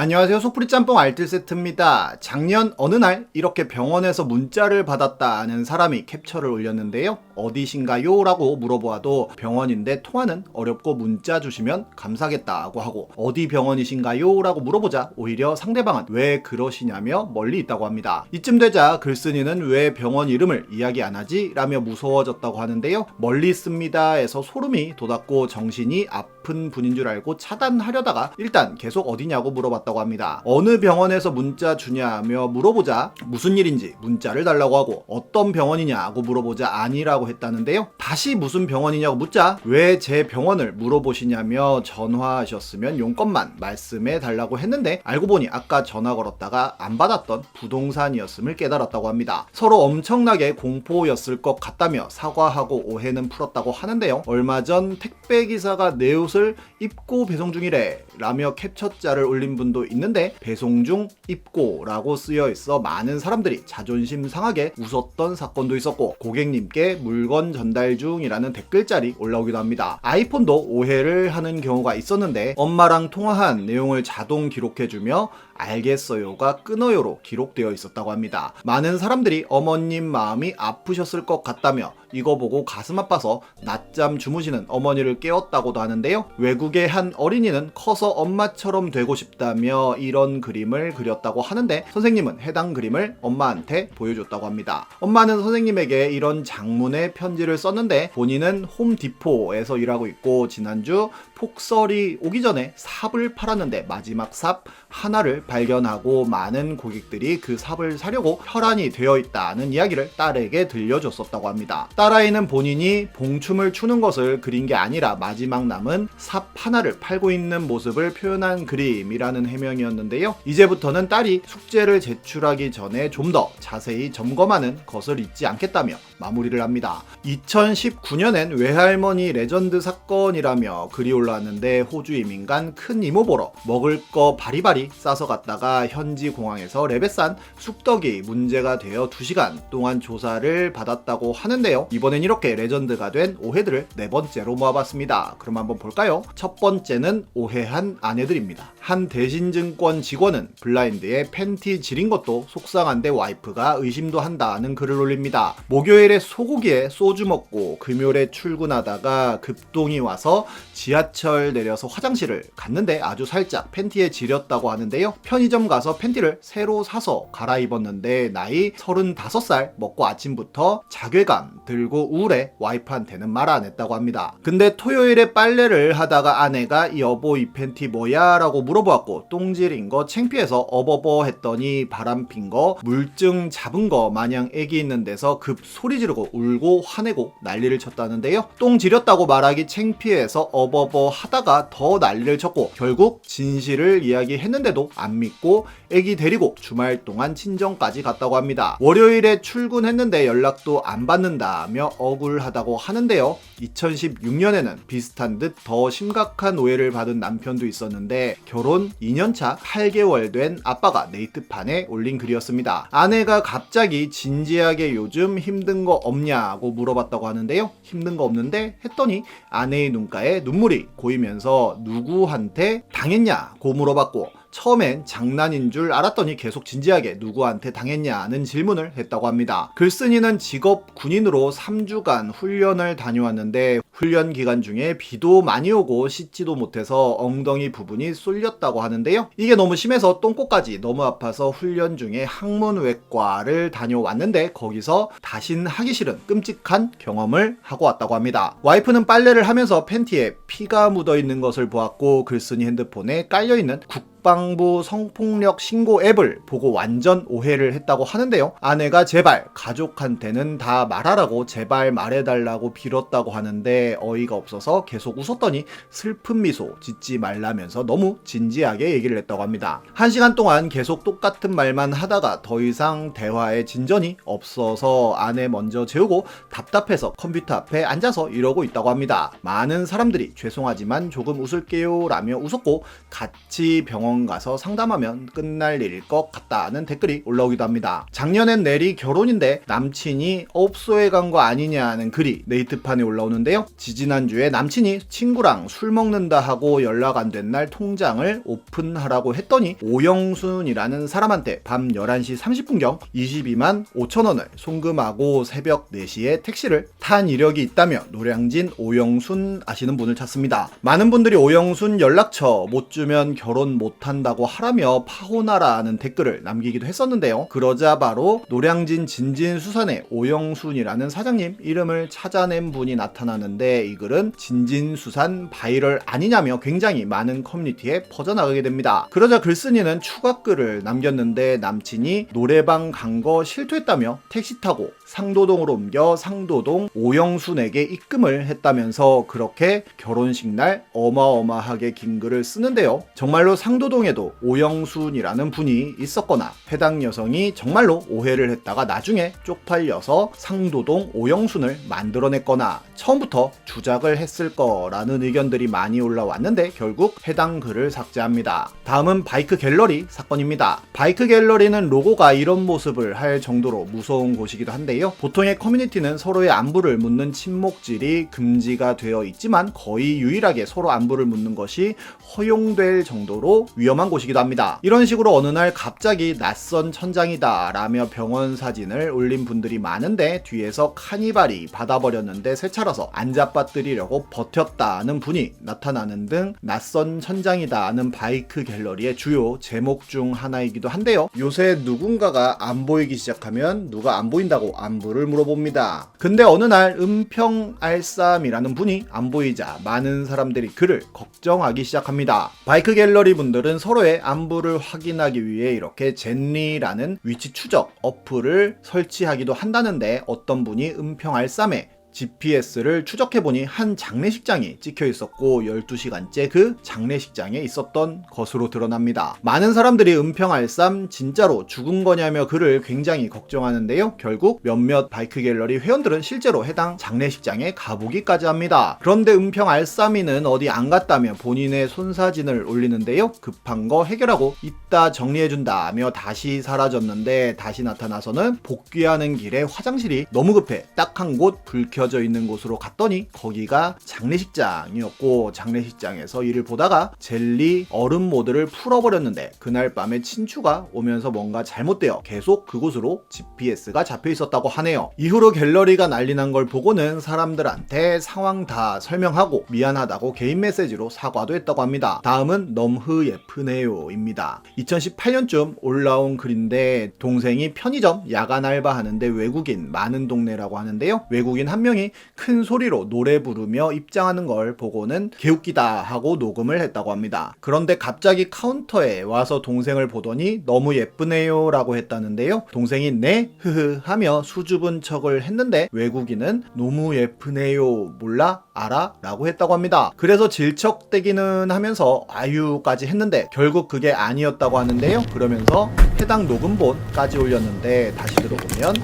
안녕하세요. 소프리 짬뽕 알뜰 세트입니다. 작년 어느 날 이렇게 병원에서 문자를 받았다는 사람이 캡처를 올렸는데요. 어디신가요? 라고 물어보아도 병원인데 통화는 어렵고 문자 주시면 감사하겠다고 하고 어디 병원이신가요? 라고 물어보자 오히려 상대방은 왜 그러시냐며 멀리 있다고 합니다. 이쯤 되자 글쓴이는 왜 병원 이름을 이야기 안 하지? 라며 무서워졌다고 하는데요. 멀리 있습니다. 에서 소름이 돋았고 정신이 아픈 분인 줄 알고 차단하려다가 일단 계속 어디냐고 물어봤다고 합니다. 어느 병원에서 문자 주냐며 물어보자 무슨 일인지 문자를 달라고 하고 어떤 병원이냐고 물어보자 아니라고 했다는데요. 다시 무슨 병원이냐고 묻자 왜 제 병원을 물어보시냐며 전화하셨으면 용건만 말씀해 달라고 했는데 알고 보니 아까 전화 걸었다가 안 받았던 부동산이었음을 깨달았다고 합니다. 서로 엄청나게 공포였을 것 같다며 사과하고 오해는 풀었다고 하는데요. 얼마 전 택배 기사가 내 옷을 입고 배송 중이래 라며 캡처자를 올린 분도 있는데 배송 중 입고 라고 쓰여 있어 많은 사람들이 자존심 상하게 웃었던 사건도 있었고 고객님께 물건 전달 중이라는 댓글짤이 올라오기도 합니다. 아이폰도 오해를 하는 경우가 있었는데 엄마랑 통화한 내용을 자동 기록해주며 알겠어요가 끊어요로 기록되어 있었다고 합니다. 많은 사람들이 어머님 마음이 아프셨을 것 같다며 이거 보고 가슴 아파서 낮잠 주무시는 어머니를 깨웠다고도 하는데요. 외국의 한 어린이는 커서 엄마처럼 되고 싶다며 이런 그림을 그렸다고 하는데 선생님은 해당 그림을 엄마한테 보여줬다고 합니다. 엄마는 선생님에게 이런 장문의 편지를 썼는데 본인은 홈디포에서 일하고 있고 지난주 폭설이 오기 전에 삽을 팔았는데 마지막 삽 하나를 발견하고 많은 고객들이 그 삽을 사려고 혈안이 되어 있다는 이야기를 딸에게 들려줬었다고 합니다. 딸아이는 본인이 봉춤을 추는 것을 그린 게 아니라 마지막 남은 삽 하나를 팔고 있는 모습을 표현한 그림이라는 해명이었는데요. 이제부터는 딸이 숙제를 제출하기 전에 좀 더 자세히 점검하는 것을 잊지 않겠다며 마무리를 합니다. 2019년엔 외할머니 레전드 사건이라며 글이 올라왔는데 호주 이민간 큰 이모 보러 먹을 거 바리바리 싸서 갔다 가 현지 공항에서 레베산 쑥떡이 문제가 되어 2시간 동안 조사를 받았다고 하는데요. 이번엔 이렇게 레전드가 된 오해들을 네 번째로 모아봤습니다. 그럼 한번 볼까요? 첫 번째는 오해한 아내들입니다. 한 대신증권 직원은 블라인드에 팬티 지린 것도 속상한데 와이프가 의심도 한다는 글을 올립니다. 목요일에 소고기에 소주 먹고 금요일에 출근하다가 급동이 와서 지하철 내려서 화장실을 갔는데 아주 살짝 팬티에 지렸다고 하는데요. 편의점 가서 팬티를 새로 사서 갈아입었는데 나이 35살 먹고 아침부터 자괴감 들고 우울해 와이프한테는 말 안 했다고 합니다. 근데 토요일에 빨래를 하다가 아내가 여보 이 팬티 뭐야? 라고 물어보았고 똥질인 거 창피해서 어버버 했더니 바람 핀 거 물증 잡은 거 마냥 애기 있는 데서 급 소리 지르고 울고 화내고 난리를 쳤다는데요. 똥 지렸다고 말하기 창피해서 어버버 하다가 더 난리를 쳤고 결국 진실을 이야기했는데도 안 믿고 애기 데리고 주말 동안 친정까지 갔다고 합니다. 월요일에 출근했는데 연락도 안 받는다며 억울하다고 하는데요. 2016년에는 비슷한 듯 더 심각한 오해를 받은 남편도 있었는데 결혼 2년차 8개월 된 아빠가 네이트판에 올린 글이었습니다. 아내가 갑자기 진지하게 요즘 힘든 거 없냐고 물어봤다고 하는데요. 힘든 거 없는데 했더니 아내의 눈가에 눈물이 고이면서 누구한테 당했냐고 물어봤고 처음엔 장난인 줄 알았더니 계속 진지하게 누구한테 당했냐는 질문을 했다고 합니다. 글쓴이는 직업 군인으로 3주간 훈련을 다녀왔는데 훈련 기간 중에 비도 많이 오고 씻지도 못해서 엉덩이 부분이 쏠렸다고 하는데요. 이게 너무 심해서 똥꼬까지 너무 아파서 훈련 중에 항문외과를 다녀왔는데 거기서 다신 하기 싫은 끔찍한 경험을 하고 왔다고 합니다. 와이프는 빨래를 하면서 팬티에 피가 묻어 있는 것을 보았고 글쓴이 핸드폰에 깔려 있는 국 국방부 성폭력 신고 앱을 보고 완전 오해를 했다고 하는데요. 아내가 제발 가족한테는 다 말하라고 제발 말해달라고 빌었다고 하는데 어이가 없어서 계속 웃었더니 슬픈 미소 짓지 말라면서 너무 진지하게 얘기를 했다고 합니다. 한 시간 동안 계속 똑같은 말만 하다가 더 이상 대화에 진전이 없어서 아내 먼저 재우고 답답해서 컴퓨터 앞에 앉아서 이러고 있다고 합니다. 많은 사람들이 죄송하지만 조금 웃을게요 라며 웃었고 같이 병원 병원 가서 상담하면 끝날 일일 것 같다는 댓글이 올라오기도 합니다. 작년엔 넬이 결혼인데 남친이 업소에 간 거 아니냐는 글이 네이트판에 올라오는데요. 지지난주에 남친이 친구랑 술 먹는다 하고 연락 안 된 날 통장을 오픈하라고 했더니 오영순이라는 사람한테 밤 11시 30분경 22만 5천 원을 송금하고 새벽 4시에 택시를 탄 이력이 있다며 노량진 오영순 아시는 분을 찾습니다. 많은 분들이 오영순 연락처 못 주면 결혼 못 한다고 하라며 파혼하라는 댓글을 남기기도 했었는데요. 그러자 바로 노량진 진진수산의 오영순이라는 사장님 이름을 찾아낸 분이 나타나는데 이 글은 진진수산 바이럴 아니냐며 굉장히 많은 커뮤니티에 퍼져나가게 됩니다. 그러자 글쓴이는 추가 글을 남겼는데 남친이 노래방 간 거 실토했다며 택시 타고 상도동으로 옮겨 상도동 오영순에게 입금을 했다면서 그렇게 결혼식 날 어마어마하게 긴 글을 쓰는데요. 정말로 상도 동에도 오영순이라는 분이 있었거나 해당 여성이 정말로 오해를 했다가 나중에 쪽팔려서 상도동 오영순을 만들어냈거나 처음부터 주작을 했을 거라는 의견들이 많이 올라왔는데 결국 해당 글을 삭제합니다. 다음은 바이크 갤러리 사건입니다. 바이크 갤러리는 로고가 이런 모습을 할 정도로 무서운 곳이기도 한데요. 보통의 커뮤니티는 서로의 안부를 묻는 침묵질이 금지가 되어 있지만 거의 유일하게 서로 안부를 묻는 것이 허용될 정도로 위험한 곳이기도 합니다. 이런 식으로 어느 날 갑자기 낯선 천장이다 라며 병원 사진을 올린 분들이 많은데 뒤에서 카니발이 받아버렸는데 세차라서 안 잡아뜨리려고 버텼다는 분이 나타나는 등 낯선 천장이다는 바이크 갤러리의 주요 제목 중 하나이기도 한데요. 요새 누군가가 안 보이기 시작하면 누가 안 보인다고 안부를 물어봅니다. 근데 어느 날 은평알쌈이라는 분이 안 보이자 많은 사람들이 그를 걱정하기 시작합니다. 바이크 갤러리 분들은 서로의 안부를 확인하기 위해 이렇게 젠리라는 위치 추적 어플을 설치하기도 한다는데 어떤 분이 은평알 쌈에 GPS를 추적해보니 한 장례식장이 찍혀 있었고 12시간째 그 장례식장에 있었던 것으로 드러납니다. 많은 사람들이 은평알쌈 진짜로 죽은 거냐며 그를 굉장히 걱정하는데요. 결국 몇몇 바이크 갤러리 회원들은 실제로 해당 장례식장에 가보기까지 합니다. 그런데 은평알쌈이는 어디 안 갔다며 본인의 손사진을 올리는데요. 급한 거 해결하고 이따 정리해준다며 다시 사라졌는데 다시 나타나서는 복귀하는 길에 화장실이 너무 급해 딱 한 곳 불켜 져 있는 곳으로 갔더니 거기가 장례식장이었고 장례식장에서 이를 보다가 젤리 얼음 모드를 풀어버렸는데 그날 밤에 친추가 오면서 뭔가 잘못되어 계속 그곳으로 GPS가 잡혀 있었다고 하네요. 이후로 갤러리가 난리 난 걸 보고는 사람들한테 상황 다 설명하고 미안하다고 개인 메시지로 사과도 했다고 합니다. 다음은 넘흐 예쁘네요입니다. 2018년쯤 올라온 글인데 동생이 편의점 야간 알바하는데 외국인 많은 동네라고 하는데요. 외국인 한 명이 큰 소리로 노래 부르며 입장하는 걸 보고는 개웃기다 하고 녹음을 했다고 합니다. 그런데 갑자기 카운터에 와서 동생을 보더니 너무 예쁘네요 라고 했다는데요. 동생이 네? 흐흐 하며 수줍은 척을 했는데 외국인은 너무 예쁘네요 몰라? 알아? 라고 했다고 합니다. 그래서 질척대기는 하면서 아유까지 했는데 결국 그게 아니었다고 하는데요. 그러면서 해당 녹음본까지 올렸는데 다시 들어보면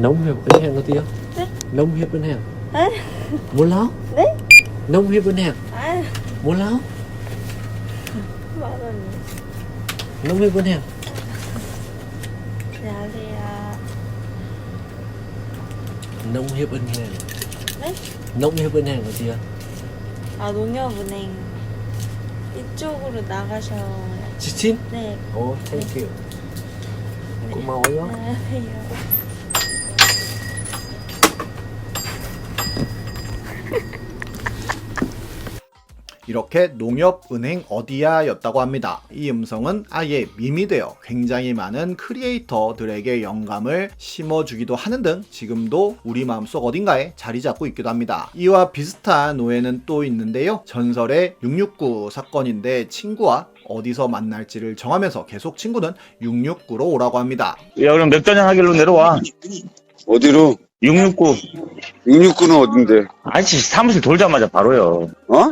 nóng hiệp bên hàng kia 네? nóng hiệp bên hàng 에? muốn láo 네? nóng hiệp bên hàng 아, muốn láo 만 원이. nóng hiệp bên hàng 안녕하세요. nóng hiệp bên hàng 네? nóng hiệp bên hàng kia 아, 농협은행. 이쪽으로 나가셔야. 지친 네. 오 땡큐 고마워요 안 이렇게 농협은행 어디야 였다고 합니다. 이 음성은 아예 밈이 되어 굉장히 많은 크리에이터들에게 영감을 심어주기도 하는 등 지금도 우리 마음속 어딘가에 자리 잡고 있기도 합니다. 이와 비슷한 오해는 또 있는데요. 전설의 669 사건인데 친구와 어디서 만날지를 정하면서 계속 친구는 669로 오라고 합니다. 야, 그럼 맥주잔 하길로 내려와. 어디로? 669. 669는 어딘데? 아이씨, 사무실 돌자마자 바로요. 어?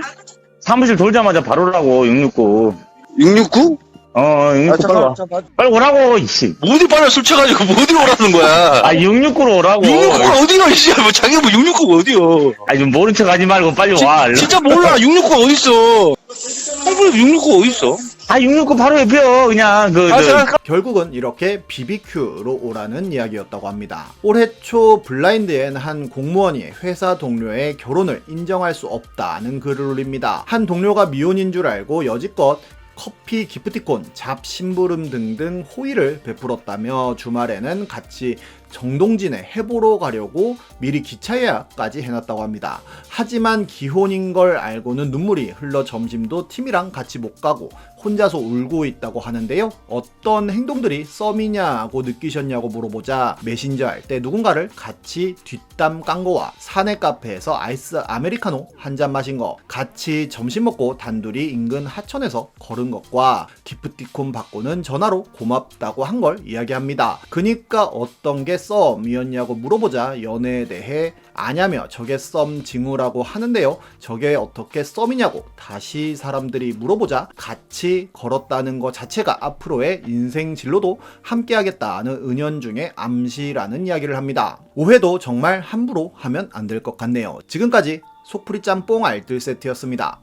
사무실 돌자마자 바로라고, 669. 669? 어, 669 빨리 와. 빨리 오라고, 이씨. 어디 빨리 술 쳐가지고 뭐 어디로 오라는 거야? 아, 669로 오라고. 669가 어디가, 이씨. 뭐 자기 뭐 669가 어디요? 아니, 좀 모른 척 하지 말고 빨리 지- 와. 진짜 몰라. 669가 어딨어? 할머니 669가 어딨어? 아, 669 바로 옆이요. 그냥, 그, 아, 저, 제가 결국은 이렇게 BBQ로 오라는 이야기였다고 합니다. 올해 초 블라인드엔 한 공무원이 회사 동료의 결혼을 인정할 수 없다는 글을 올립니다. 한 동료가 미혼인 줄 알고 여지껏 커피, 기프티콘, 잡, 심부름 등등 호의를 베풀었다며 주말에는 같이 정동진에 해보러 가려고 미리 기차 예약까지 해놨다고 합니다. 하지만 기혼인 걸 알고는 눈물이 흘러 점심도 팀이랑 같이 못 가고 혼자서 울고 있다고 하는데요. 어떤 행동들이 썸이냐고 느끼셨냐고 물어보자 메신저 할 때 누군가를 같이 뒷담 깐 거와 사내 카페에서 아이스 아메리카노 한 잔 마신 거, 같이 점심 먹고 단둘이 인근 하천에서 걸은 것과 기프티콘 받고는 전화로 고맙다고 한 걸 이야기합니다. 그니까 어떤 게 썸이었냐고 물어보자 연애에 대해 아냐며 저게 썸 징후라고 하는데요. 저게 어떻게 썸이냐고 다시 사람들이 물어보자 같이 걸었다는 것 자체가 앞으로의 인생 진로도 함께 하겠다는 은연중에 암시라는 이야기를 합니다. 오해도 정말 함부로 하면 안 될 것 같네요. 지금까지 속풀이 짬뽕 알뜰 세트였습니다.